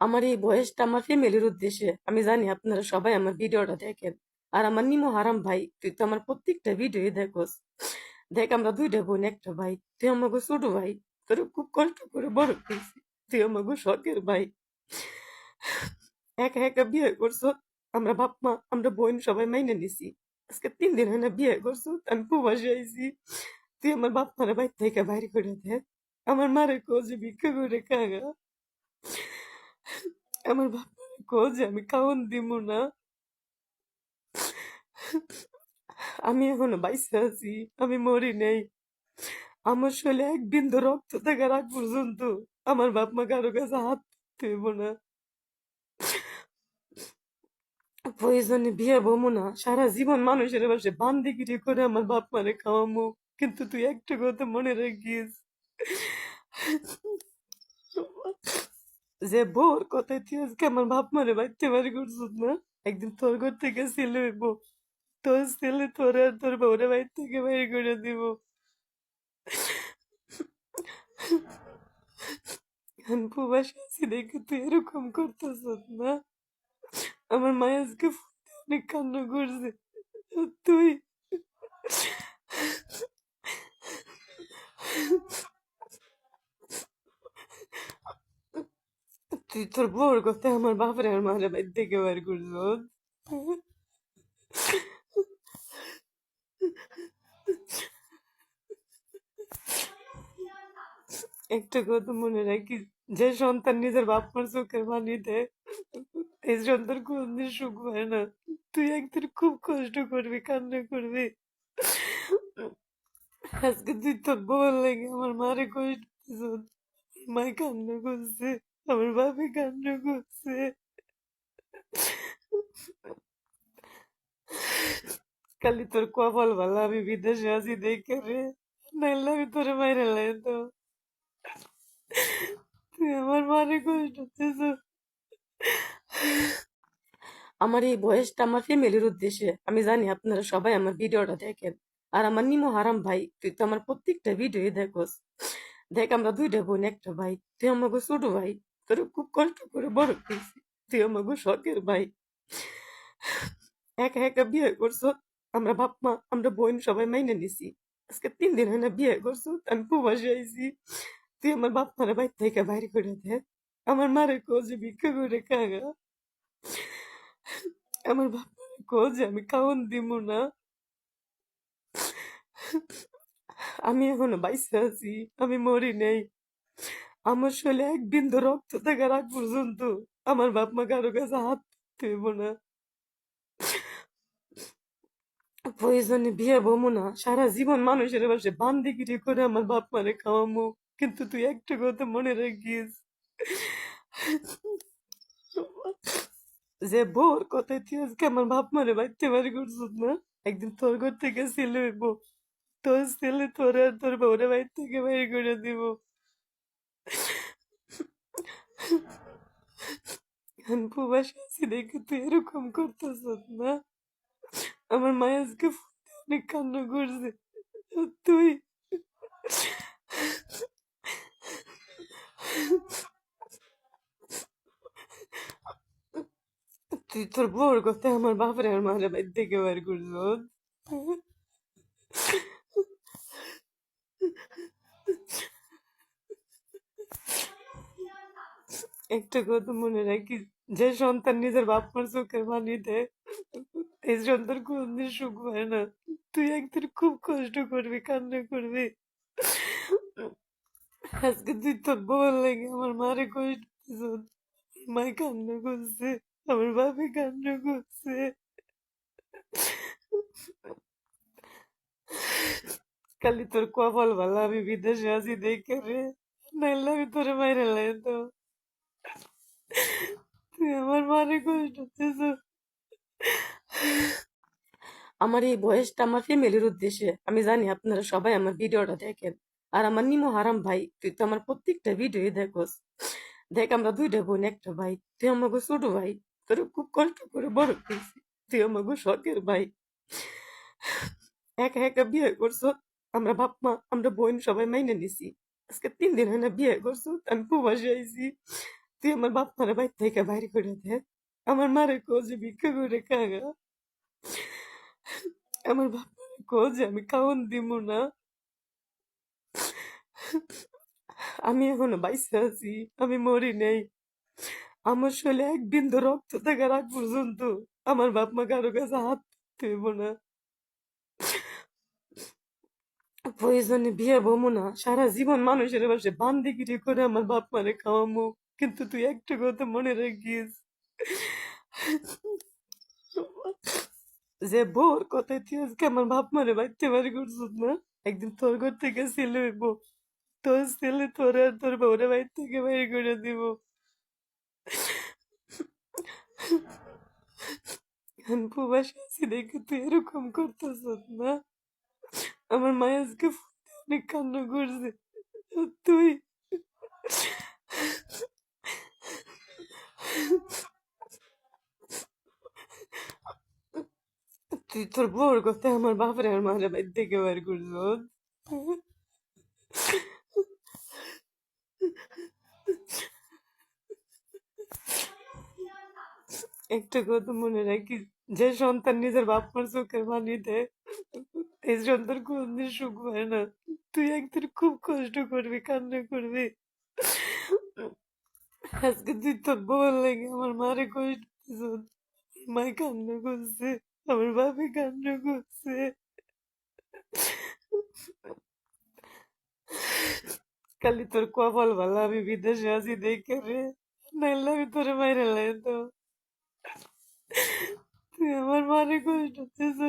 আমার এই বয়সটা আমার ফ্যামিলির উদ্দেশ্যে। আমি জানি আপনারা সবাই আমার ভিডিওটা দেখেন। আর আমার নিমো হারাম ভাই, তুই তো আমার প্রত্যেকটা ভিডিওই দেখোস। দেখ, আমরা দুইটা বোন, একটা ভাই। তুই আমাকে ছোট ভাই, তোর খুব কষ্ট করে বড় করছি। তুই আমাকে শখের ভাই। একা একা বিয়ে করছ, আমরা বাপ মা আমরা বোন সবাই মাইনে নিছি। আজকে তিন দিন হয় না বিয়ে করছ আমি প্রবাসে আইছি। তুই আমার বাপ মারে বাইর থেকে বাইরে করে দে। আমার মারে কোজে ভিক্ষা করে খাগা। আমার বাপ মারে কোজে আমি খাওন দিব না। আমি এখনও বাইসে আছি, আমি মরি নেই। আমার শরীরে এক বিন্দু রক্ত থাকার আগ পর্যন্ত আমার বাপ মা কারও কাছে হাত তুইব না। প্রয়োজনে বিয়ে বমু না, সারা জীবন মানুষের বাসে বান্দিগিরি করে আমার বাপ মারে খাওয়ামু কিন্তু তুই একটা কথা মনে রাখিস। যে, বোর, কথায় তুই আজকে আমার বাপ মারে বাড়তে বাড়ি করছিস না? একদিন তোর ঘর থেকে ছেলে হইব। তোর ছেলে তোর আর তোর বউরে বাড়ি থেকে বাইরে করে দিব। প্রবাসে আছি দেখে তুই এরকম করতেছ না? আমার মায়ের আজকে অনেক কান্না করছে। তুই তুই তোর বউর কথা আমার বাপরে আর মারে বাইর থেকে বার করছ একটা কথা মনে রাখি যে সন্তান নিজের বাপ মার চোখের পানি দেয়, এই সন্তান কোনদিন সুখ হয় না। তুই একদিন খুব কষ্ট করবি, কান্না করবি। আজকে তুই তোর বল লাগে আমার মারে কষ্ট মায় কান্না করছে। আমার বাপে কান্না করছে। কালি তোর কপাল ভালো, আমি বিদেশে আছি দেখে রে। নাইলে আমি তোরে মাইরে লাইতো তুই আমার মারে কষ্ট দিছ আমার এই বয়সটা আমার ফ্যামিলির উদ্দেশ্যে। আমি জানি আপনারা সবাই আমার ভিডিওটা দেখেন। আর আমার নিমো হারাম ভাই, তুই তো আমার প্রত্যেকটা ভিডিওই দেখোস। দেখ আমরা দুইটা বোন, একটা ভাই, তুই আমাকে ছোট ভাই। তোর খুব কষ্ট করে বড় করছি তুই আমাকে শখের ভাই একা একা বিয়ে করছ আমরা বাপ মা আমরা বোন সবাই মাইনে নিছি আজকে তিন দিন হয় না বিয়ে করছ আমি প্রবাসে আইছি তুই আমার বাপ মারে বাইর থেকে বাইরে করে দে আমার মারে কোজে ভিক্ষা করে খাগা আমার বাপ মারে কোজে আমি খাওন দিব না আমি এখনও বাইসে আছি আমি মরি নেই আমার শরীরে এক বিন্দু রক্ত থাকার আগ পর্যন্ত আমার বাপ মা কারও কাছে হাত তুইব না। প্রয়োজনে বিয়ে বমু না। সারা জীবন মানুষের বাসে বান্দিগিরি করে আমার বাপ মারে খাওয়ামু কিন্তু তুই একটা কথা মনে রাখিস। যে বোর কথায় তুই আজকে আমার বাপ মারে বাড়তে বাড়ি করছিস না, একদিন তোর ঘর থেকে ছেলে হইব। তোর ছেলে তোর আর তোর বউরে বাড়ি থেকে বাইরে করে দিব। প্রবাসে আছি দেখে তুই এরকম করতেছ না আমার আজকে অনেক কান্না করছে। তুই। তুই তোর বউর কথা আমার বাপরে আর মারে বাইর থেকে বার করছ একটা কথা মনে রাখি যে সন্তান নিজের বাপ মার চোখের পানি দেয়, এই সন্তান কোনদিন সুখ হয় না। তুই একদিন খুব কষ্ট করবি, কান্না করবি। আজকে তুই তোর বল লাগে আমার মারে কষ্ট মায় কান্না করছে, আমার বাপে কান্না করছে। খালি তোর কপাল ভালো, আমি বিদেশে আছি দেখে রে, নাইলে আমি তোরে মাইরে লাইতো আমার মারে কষ্ট আমার এই বয়সটা আমার ফ্যামিলির উদ্দেশ্যে। আমি জানি আপনারা সবাই আমার ভিডিওটা দেখেন। আর আমার নিমো হারাম ভাই, তুই তো আমার প্রত্যেকটা ভিডিওই দেখোস। দেখ, আমরা দুইটা বোন, একটা ভাই। তুই আমাকে ছোট ভাই, তোর খুব কষ্ট করে বড় করছি। তুই আমাকে শখের ভাই। একা একা বিয়ে করছ, আমরা বাপ মা আমরা বোন সবাই মাইনে নিছি। আজকে তিন দিন হয় না বিয়ে করছ, আমি প্রবাসে আইছি। তুই আমার বাপ মারে বাইর থেকে বাইর করে দে আমার মারে কোজে ভিক্ষা করে খাগা আমার বাপ মারে কোজে আমি খাওন দিব না আমি এখনও বাইসে আছি আমি মরি নাই আমার শরীরে এক বিন্দু রক্ত থাকার আগ পর্যন্ত আমার বাপ মা কারও কাছে হাত তুইব না প্রয়োজনে বিয়ে বমু না সারা জীবন মানুষের বাসে বান্দিগিরি করে আমার বাপ মারে খাওয়ামু কিন্তু তুই একটা কথা মনে রাখিস। যে বোর কথায় তুই আজকে আমার বাপ মারে বাড়তে বাড়ি করছিস না, একদিন তোর ঘর থেকে ছেলে হইব। তোর ছেলে তোর আর তোর বউরে বাড়ি থেকে বাইরে করে দিব। প্রবাসে আছি তুই এরকম না। আমার মায়ের অনেক কান্না করছে। তুই তুই তোর বউর কথা আমার বাপরে আর মারে বাইর থেকে বার করছ একটা কথা মনে রাখি যে সন্তান নিজের বাপ মার চোখের পানি দেয়, এই সন্তান কোনদিন সুখ হয় না। তুই একদিন খুব কষ্ট করবি, কান্না করবি। আজকে তুই বল লাগে আমার মারে কষ্ট মায় কান্না করছে আমার বাপে কান্না করছে খালি তোর কপাল ভালো আমি বিদেশে আছি দেখে রে নাইলে আমি তোরে মাইরে লাইতো তুই আমার মারে কষ্ট দিছ